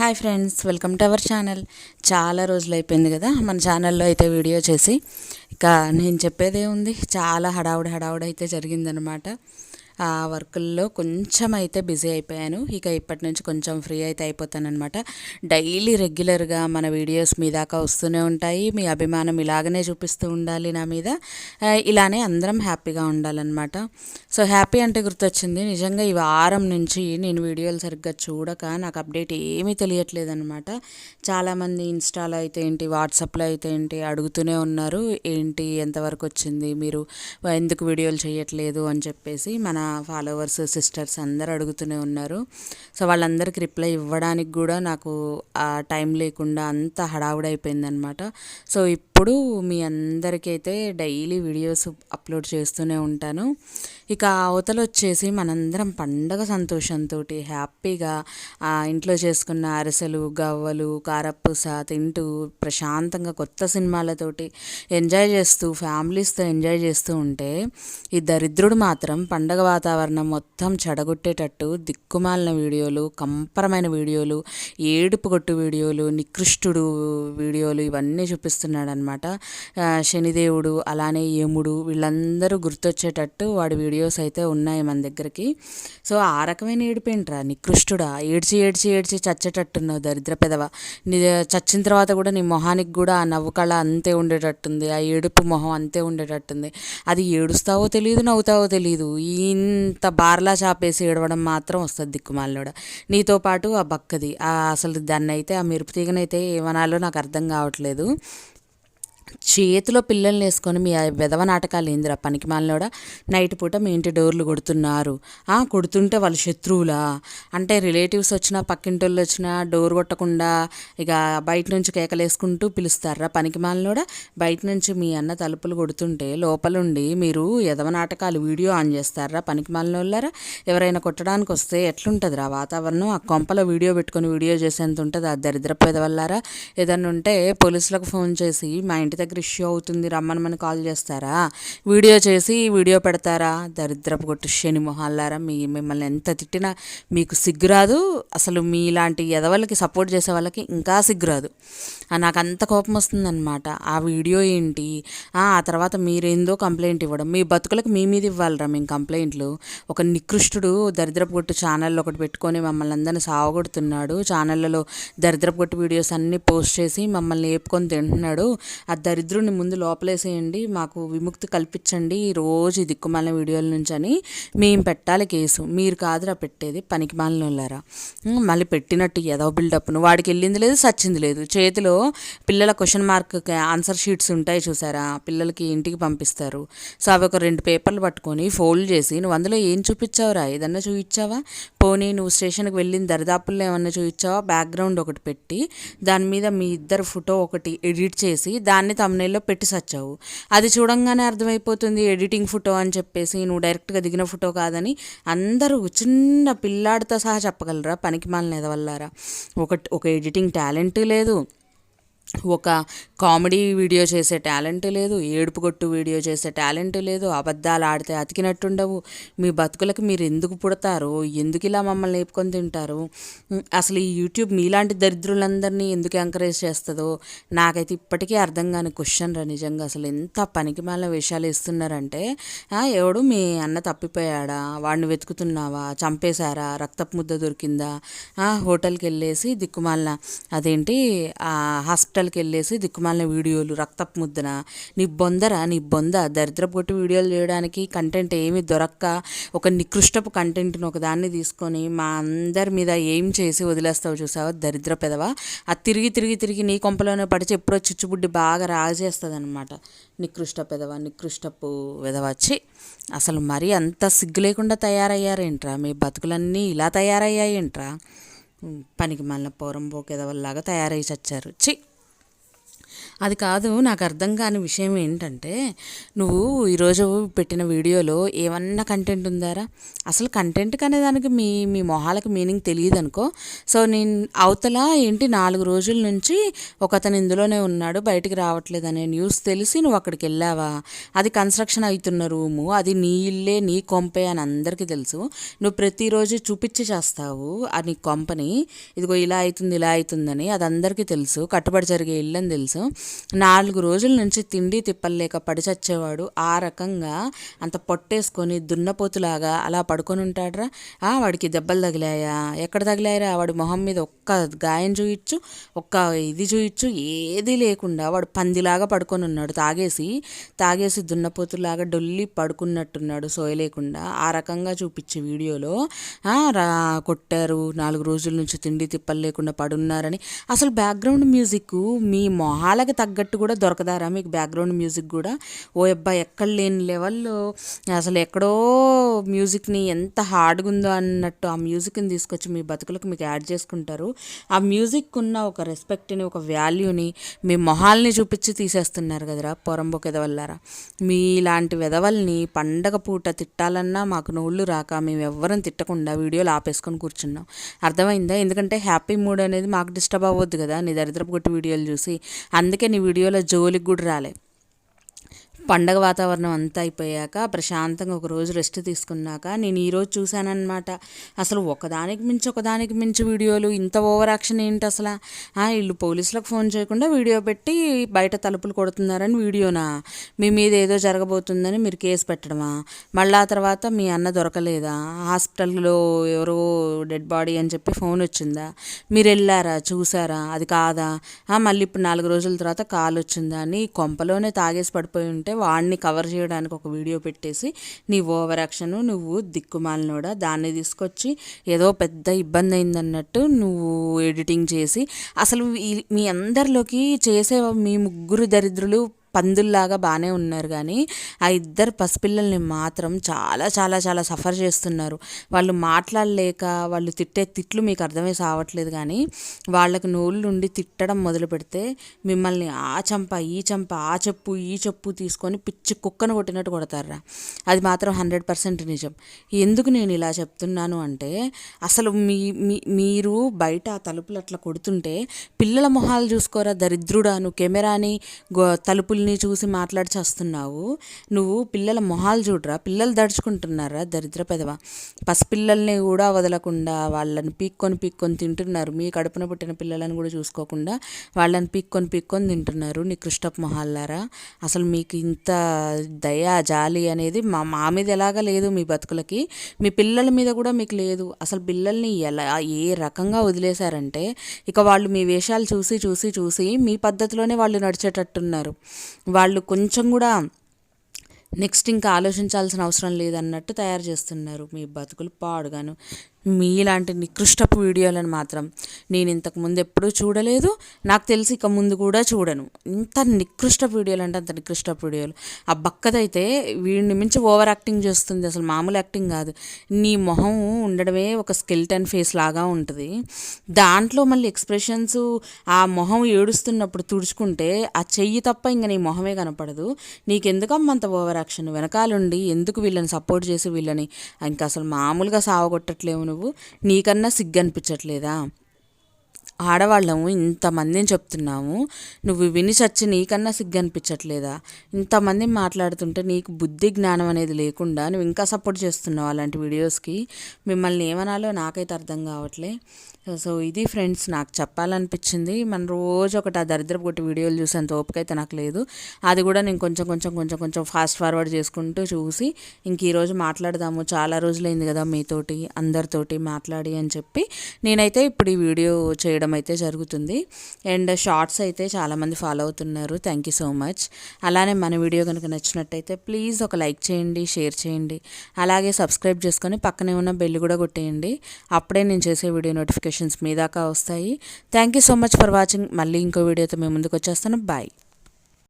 Hi friends welcome to our channel. చాలా రోజులు అయిపోయింది కదా మన ఛానల్లో అయితే వీడియో చేసి. ఇక నేను చెప్పేదే ఉంది చాలా హడావుడి హడావుడి అయితే జరిగిందనమాట. ఆ వర్కుల్లో కొంచెం అయితే బిజీ అయిపోయాను. ఇక ఇప్పటి నుంచి కొంచెం ఫ్రీ అయితే అయిపోతానమాట డైలీ రెగ్యులర్గా మన వీడియోస్ మీ దాకా వస్తూనే ఉంటాయి. మీ అభిమానం ఇలాగనే చూపిస్తూ ఉండాలి నా మీద. ఇలానే అందరం హ్యాపీగా ఉండాలన్నమాట. సో హ్యాపీ అంటే గుర్తొచ్చింది. నిజంగా ఈ వారం నుంచి నేను వీడియోలు సరిగ్గా చూడక నాకు అప్డేట్ ఏమీ తెలియట్లేదు అనమాట చాలామంది ఇన్స్టాలో అయితే ఏంటి వాట్సాప్లో అయితే ఏంటి అడుగుతూనే ఉన్నారు ఏంటి ఎంతవరకు వచ్చింది మీరు ఎందుకు వీడియోలు చేయట్లేదు? అని చెప్పేసి మన ఫాలోవర్స్ సిస్టర్స్ అందరు అడుగుతూనే ఉన్నారు. సో వాళ్ళందరికీ రిప్లై ఇవ్వడానికి కూడా నాకు ఆ టైం లేకుండా అంత హడావుడైపోయిందనమాట. సో ఇప్పుడు మీ అందరికైతే డైలీ వీడియోస్ అప్లోడ్ చేస్తూనే ఉంటాను. ఇక అవతల వచ్చేసి మనందరం పండగ సంతోషంతో హ్యాపీగా ఇంట్లో చేసుకున్న అరిసెలు గవ్వలు కారపూస తింటూ ప్రశాంతంగా కొత్త సినిమాలతోటి ఎంజాయ్ చేస్తూ ఫ్యామిలీస్తో ఎంజాయ్ చేస్తూ ఉంటే ఈ దరిద్రుడు మాత్రం పండగ వాతావరణం మొత్తం చెడగొట్టేటట్టు దిక్కుమాలిన వీడియోలు కంపరమైన వీడియోలు ఏడుపు కొట్టు వీడియోలు నికృష్టుడు వీడియోలు ఇవన్నీ చూపిస్తున్నాడు అనమాట శనిదేవుడు అలానే యముడు వీళ్ళందరూ గుర్తొచ్చేటట్టు వాడి వీడియోస్ అయితే ఉన్నాయి మన దగ్గరికి. సో ఆ రకమైన ఏడిపేంట్రా? నికృష్టుడా? ఏడ్చి ఏడ్చి ఏడ్చి చచ్చేటట్టున్నావు దరిద్ర పెదవ. నీ చచ్చిన తర్వాత కూడా నీ మొహానికి కూడా ఆ నవ్వు కళ అంతే ఉండేటట్టుంది ఆ ఏడుపు మొహం అంతే ఉండేటట్టుంది. అది ఏడుస్తావో తెలియదు నవ్వుతావో తెలియదు ఇంత బార్లా చాపేసి ఏడవడం మాత్రం వస్తుంది దిక్కుమాలినోడ. నీతో పాటు ఆ బక్కది ఆ అసలు దాన్ని అయితే ఆ మెరుపు తీగనైతే ఏమనాలో నాకు అర్థం కావట్లేదు. చేతిలో పిల్లల్ని వేసుకొని మీ విధవ నాటకాలు ఏందిరా పనికి మాలినోడా? నైట్ పూట మీ ఇంటి డోర్లు కొడుతున్నారు. ఆ, కొడుతుంటే వాళ్ళు శత్రువులా? అంటే రిలేటివ్స్ వచ్చినా పక్కింటి వాళ్ళు వచ్చినా డోర్ కొట్టకుండా ఇక బయట నుంచి కేకలేసుకుంటూ పిలుస్తారా పనికి మాలినోడా? బయట నుంచి మీ అన్న తలుపులు కొడుతుంటే లోపలుండి మీరు ఎదవ నాటకాలు వీడియో ఆన్ చేస్తారా పనికి మాలినోళ్ళారా? ఎవరైనా కొట్టడానికి వస్తే ఎట్లుంటుందిరా వాతావరణం? ఆ కొంపలో వీడియో పెట్టుకొని వీడియో చేసేంత ఉంటుంది ఆ దరిద్రపు ఎదవల్లారా ఏదన్నా ఉంటే పోలీసులకు ఫోన్ చేసి మా ఇంటి దగ్గర ఇష్యూ అవుతుంది రమ్మనమని కాల్ చేస్తారా? వీడియో చేసి వీడియో పెడతారా? దరిద్రపు కొట్టు శని మొహాలారా మీ మిమ్మల్ని ఎంత తిట్టినా మీకు సిగ్గురాదు. అసలు మీలాంటి ఎదవలకి సపోర్ట్ చేసే వాళ్ళకి ఇంకా సిగ్గురాదు. నాకు అంత కోపం వస్తుందన్నమాట. ఆ వీడియో ఏంటి? ఆ తర్వాత మీరేందో కంప్లైంట్ ఇవ్వడం. మీ బతుకులకు మీ మీద ఇవ్వాలిరా మేము కంప్లైంట్లు. ఒక నికృష్టుడు దరిద్రపు గొట్టు ఛానల్లో ఒకటి పెట్టుకొని మమ్మల్ని అందరిని సావగొడుతున్నాడు. ఛానళ్ళలో దరిద్రపు కొట్టు వీడియోస్ అన్నీ పోస్ట్ చేసి మమ్మల్ని ఏపుకొని తింటున్నాడు. ఆ దరిద్రుని ముందు లోపలేసేయండి. మాకు విముక్తి కల్పించండి. రోజు దిక్కుమాలిన వీడియోల నుంచి అని మేము పెట్టాలి కేసు. మీరు కాదురా పెట్టేది పనికి మాలిన వాళ్ళారా మళ్ళీ పెట్టినట్టు ఏదో బిల్డప్ను. వాడికి వెళ్ళింది లేదు సచ్చింది లేదు. చేతిలో పిల్లల క్వశ్చన్ మార్క్ ఆన్సర్ షీట్స్ ఉంటాయి చూసారా? పిల్లలకి ఇంటికి పంపిస్తారు. సో అవి ఒక రెండు పేపర్లు పట్టుకొని ఫోల్డ్ చేసి నువ్వు అందులో ఏం చూపించావురా? ఏదన్నా చూపించావా? పోనీ నువ్వు స్టేషన్కి వెళ్ళిన దరిదాపుల్లో ఏమన్నా చూపించావా? బ్యాక్గ్రౌండ్ ఒకటి పెట్టి దాని మీద మీ ఇద్దరు ఫోటో ఒకటి ఎడిట్ చేసి దాన్ని తమ్నేల్లో పెట్టి సచ్చావు. అది చూడంగానే అర్థమైపోతుంది ఎడిటింగ్ ఫోటో అని చెప్పేసి నువ్వు డైరెక్ట్గా దిగిన ఫోటో కాదని అందరూ చిన్న పిల్లాడితో సహా చెప్పగలరా? పనికి మాలిన ఎదవల్లారా? ఒక ఒక ఎడిటింగ్ టాలెంట్ లేదు. ఒక కామెడీ వీడియో చేసే టాలెంట్ లేదు ఏడుపు కొట్టు వీడియో చేసే టాలెంట్ లేదు అబద్ధాలు ఆడితే అతికినట్టుండవు. మీ బతుకులకు మీరు ఎందుకు పుడతారు? ఎందుకు ఇలా మమ్మల్ని లేపుకొని తింటారు? అసలు ఈ యూట్యూబ్ మీలాంటి దరిద్రులందరినీ ఎందుకు ఎంకరేజ్ చేస్తుందో నాకైతే ఇప్పటికీ అర్థం కాని క్వశ్చన్ రా నిజంగా. అసలు ఎంత పనికి మాలిన విషయాలు ఇస్తున్నారంటే ఎవడు మీ అన్న తప్పిపోయాడా? వాడిని వెతుకుతున్నావా? చంపేశారా? రక్తపు ముద్ద దొరికిందా? హోటల్కి వెళ్ళేసి దిక్కుమాలిన అదేంటి ఆ హాస్పిటల్కి వెళ్ళేసి దిక్కుమాలిన వీడియోలు రక్తపు ముద్దన నీ బొందర నీ బొంద దరిద్రపు వీడియోలు చేయడానికి కంటెంట్ ఏమి దొరక్క. ఒక నికృష్టపు కంటెంట్ని ఒక దాన్ని తీసుకొని మా అందరి మీద ఏం చేసి వదిలేస్తావు చూసావా? దరిద్ర పెదవా? అది తిరిగి తిరిగి తిరిగి నీ కొంపలోనే పడిచి ఎప్పుడో చిచ్చుబుడ్డి బాగా రాజేస్తుంది అనమాట నికృష్ట పెదవ నికృష్టపు వెదవచ్చి అసలు మరీ అంత సిగ్గు లేకుండా తయారయ్యారేంట్రా? మీ బతుకులన్నీ ఇలా తయారయ్యాయేంట్రా? పనికి మళ్ళీ పోరం పోకేదవల్లాగా తయారై చచ్చారు. చి అది కాదు నాకు అర్థం కాని విషయం ఏంటంటే నువ్వు ఈరోజు పెట్టిన వీడియోలో ఏమన్నా కంటెంట్ ఉందారా? అసలు కంటెంట్ అనే దానికి మీ మీ మొహాలకు మీనింగ్ తెలియదు అనుకో సో నేను అవతల ఏంటి నాలుగు రోజుల నుంచి ఒక అతను ఇందులోనే ఉన్నాడు బయటికి రావట్లేదు అనే న్యూస్ తెలిసి నువ్వు అక్కడికి వెళ్ళావా? అది కన్స్ట్రక్షన్ అవుతున్న రూము అది నీ ఇల్లే నీ కొంపే అని అందరికీ తెలుసు. నువ్వు ప్రతిరోజు చూపించి చేస్తావు ఆ నీ కొంపని. ఇదిగో ఇలా అవుతుంది ఇలా అవుతుందని అది అందరికీ తెలుసు కట్టుబడి జరిగే ఇల్లు అని తెలుసు. నాలుగు రోజుల నుంచి తిండి తిప్పలేక పడి చచ్చేవాడు. ఆ రకంగా అంత పొట్టేసుకొని దున్నపోతులాగా అలా పడుకొని ఉంటాడురా. వాడికి దెబ్బలు తగిలాయా? ఎక్కడ తగిలాయరా? వాడి మొహం మీద ఒక్క గాయం చూయొచ్చు ఒక్క ఇది చూయొచ్చు ఏది లేకుండా వాడు పందిలాగా పడుకొని ఉన్నాడు. తాగేసి తాగేసి దున్నపోతులాగా డొల్లి పడుకున్నట్టున్నాడు సోయలేకుండా ఆ రకంగా చూపించే వీడియోలో రా కొట్టారు నాలుగు రోజుల నుంచి తిండి తిప్పలు లేకుండా పడున్నారని. అసలు బ్యాక్గ్రౌండ్ మ్యూజిక్ మీ మొహాలకి తగ్గట్టు కూడా దొరకదారా మీకు బ్యాక్గ్రౌండ్ మ్యూజిక్ కూడా? ఓ అబ్బాయి ఎక్కడ లేని లెవెల్లో అసలు ఎక్కడో మ్యూజిక్ని ఎంత హార్డ్గా ఉందో అన్నట్టు ఆ మ్యూజిక్ని తీసుకొచ్చి మీ బతుకులకు మీకు యాడ్ చేసుకుంటారు. ఆ మ్యూజిక్ ఉన్న ఒక రెస్పెక్ట్ని ఒక వాల్యూని మీ మొహాల్ని చూపించి తీసేస్తున్నారు కదరా పొరంబొక ఎదవల్లారా మీలాంటి వెదవల్ని పండగ పూట తిట్టాలన్నా మాకు నోళ్ళు రాక మేము ఎవ్వరం తిట్టకుండా వీడియోలు ఆపేసుకొని కూర్చున్నాం. అర్థమైందా? ఎందుకంటే హ్యాపీ మూడ్ అనేది మాకు డిస్టర్బ్ అవ్వద్దు కదా. నీ దరిద్రపు కొట్టి వీడియోలు చూసి అందుకే నీ వీడియోలో జోలికి కూడా రాలే. పండగ వాతావరణం అంతా అయిపోయాక ప్రశాంతంగా ఒక రోజు రెస్ట్ తీసుకున్నాక నేను ఈరోజు చూశానమాట అసలు ఒకదానికి మించి ఒకదానికి మించి వీడియోలు ఇంత ఓవర్ యాక్షన్ ఏంటి అసలు? వీళ్ళు పోలీసులకు ఫోన్ చేయకుండా వీడియో పెట్టి బయట తలుపులు కొడుతున్నారని వీడియోనా? మీ మీద ఏదో జరగబోతుందని మీరు కేసు పెట్టడమా? మళ్ళీ ఆ తర్వాత మీ అన్న దొరకలేదా? హాస్పిటల్లో ఎవరో డెడ్ బాడీ అని చెప్పి ఫోన్ వచ్చిందా? మీరు వెళ్ళారా? చూసారా అది కాదా? మళ్ళీ ఇప్పుడు నాలుగు రోజుల తర్వాత కాల్ వచ్చిందా? అని కొంపలోనే తాగేసి పడిపోయి ఉంటే వాడిని కవర్ చేయడానికి ఒక వీడియో పెట్టేసి నీ ఓవర్ యాక్షన్ నువ్వు దిక్కుమాలినోడా దాన్ని తీసుకొచ్చి ఏదో పెద్ద ఇబ్బంది అయిందన్నట్టు నువ్వు ఎడిటింగ్ చేసి అసలు మీ అందరిలోకి చేసే మీ ముగ్గురు దరిద్రులు పందుల్లాగా బాగానే ఉన్నారు కానీ ఆ ఇద్దరు పసిపిల్లల్ని మాత్రం చాలా చాలా చాలా సఫర్ చేస్తున్నారు. వాళ్ళు మాట్లాడలేక వాళ్ళు తిట్టే తిట్లు మీకు అర్థమే సావట్లేదు కానీ వాళ్ళకు నోళ్ళు ఉండి తిట్టడం మొదలు పెడితే మిమ్మల్ని ఆ చంప ఈ చంప ఆ చెప్పు ఈ చెప్పు తీసుకొని పిచ్చి కుక్కను కొట్టినట్టు కొడతారా? అది మాత్రం హండ్రెడ్ పర్సెంట్ నిజం. ఎందుకు నేను ఇలా చెప్తున్నాను అంటే అసలు మీ మీరు బయట ఆ తలుపులు అట్లా కొడుతుంటే పిల్లల మొహాలు చూసుకోరా దరిద్రుడాను? కెమెరాని కెమెరాని తలుపులు పిల్లల్ని చూసి మాట్లాడి చేస్తున్నావు నువ్వు పిల్లల మొహాలు చూడరా? పిల్లలు దడుచుకుంటున్నారా? దరిద్ర పెదవ? పసిపిల్లల్ని కూడా వదలకుండా వాళ్ళని పీక్కొని పీక్కొని తింటున్నారు. మీ కడుపున పుట్టిన పిల్లలను కూడా చూసుకోకుండా వాళ్ళని పీక్కొని పీక్కొని తింటున్నారు నీ కృష్ణప్ మొహాలారా అసలు మీకు ఇంత దయ జాలి అనేది మా మా మీద ఎలాగా లేదు మీ బతుకులకి. మీ పిల్లల మీద కూడా మీకు లేదు. అసలు పిల్లల్ని ఎలా ఏ రకంగా వదిలేశారంటే ఇక వాళ్ళు మీ వేషాలు చూసి చూసి చూసి మీ పద్ధతిలోనే వాళ్ళు నడిచేటట్టున్నారు. వాళ్ళు కొంచెం కూడా నెక్స్ట్ ఇంకా ఆలోచించాల్సిన అవసరం లేదన్నట్టు తయారు చేస్తున్నారు. మీ బతుకులు పాడుగాను. మీలాంటి నికృష్టపు వీడియోలను మాత్రం నేను ఇంతకు ముందు ఎప్పుడూ చూడలేదు. నాకు తెలిసి ఇక ముందు కూడా చూడను. ఇంత నికృష్ట వీడియోలు అంటే అంత నికృష్ట వీడియోలు ఆ బక్కదైతే వీడిని మించి ఓవర్ యాక్టింగ్ చేస్తుంది. అసలు మామూలు యాక్టింగ్ కాదు. నీ మొహం ఉండడమే ఒక స్కెల్టన్ ఫేస్ లాగా ఉంటుంది. దాంట్లో మళ్ళీ ఎక్స్ప్రెషన్స్ ఆ మొహం ఏడుస్తున్నప్పుడు తుడుచుకుంటే ఆ చెయ్యి తప్ప ఇంక నీ మొహమే కనపడదు. నీకెందుకమ్మ అంత ఓవర్ యాక్షన్? వెనకాలండి ఎందుకు వీళ్ళని సపోర్ట్ చేసి వీళ్ళని? ఇంకా అసలు మామూలుగా సావగొట్టట్లేవు నువ్వు నీకన్నా సిగ్గు అనిపించట్లేదా ఆడవాళ్ళము ఇంతమందిని చెప్తున్నాము నువ్వు విని చచ్చి నీకన్నా సిగ్గు అనిపించట్లేదా ఇంతమంది మాట్లాడుతుంటే నీకు బుద్ధి జ్ఞానం అనేది లేకుండా నువ్వు ఇంకా సపోర్ట్ చేస్తున్నావు అలాంటి వీడియోస్కి మిమ్మల్ని ఏమనాలో నాకైతే అర్థం కావట్లే. సో ఇది ఫ్రెండ్స్ నాకు చెప్పాలనిపించింది. మన రోజు ఒకటి ఆ దరిద్రపు కొట్టి వీడియోలు చూసేంత ఓపిక అయితే నాకు లేదు. అది కూడా నేను కొంచెం కొంచెం కొంచెం కొంచెం ఫాస్ట్ ఫార్వర్డ్ చేసుకుంటూ చూసి ఇంక ఈరోజు మాట్లాడదాము. చాలా రోజులైంది కదా మీతోటి అందరితోటి మాట్లాడి అని చెప్పి నేనైతే ఇప్పుడు ఈ వీడియో చేయడం అయితే జరుగుతుంది. అండ్ షార్ట్స్ అయితే చాలామంది ఫాలో అవుతున్నారు. థ్యాంక్ యూ సో మచ్ అలానే మన వీడియో కనుక నచ్చినట్టయితే ప్లీజ్ ఒక లైక్ చేయండి షేర్ చేయండి. అలాగే సబ్స్క్రైబ్ చేసుకొని పక్కనే ఉన్న బెల్ కూడా కొట్టేయండి. అప్పుడే నేను చేసే వీడియో నోటిఫికేషన్ క్వశ్చన్స్ మీ దాకా వస్తాయి. Thank you so much for watching మళ్ళీ ఇంకో వీడియోతో మేము ముందుకు వచ్చేస్తాను. బాయ్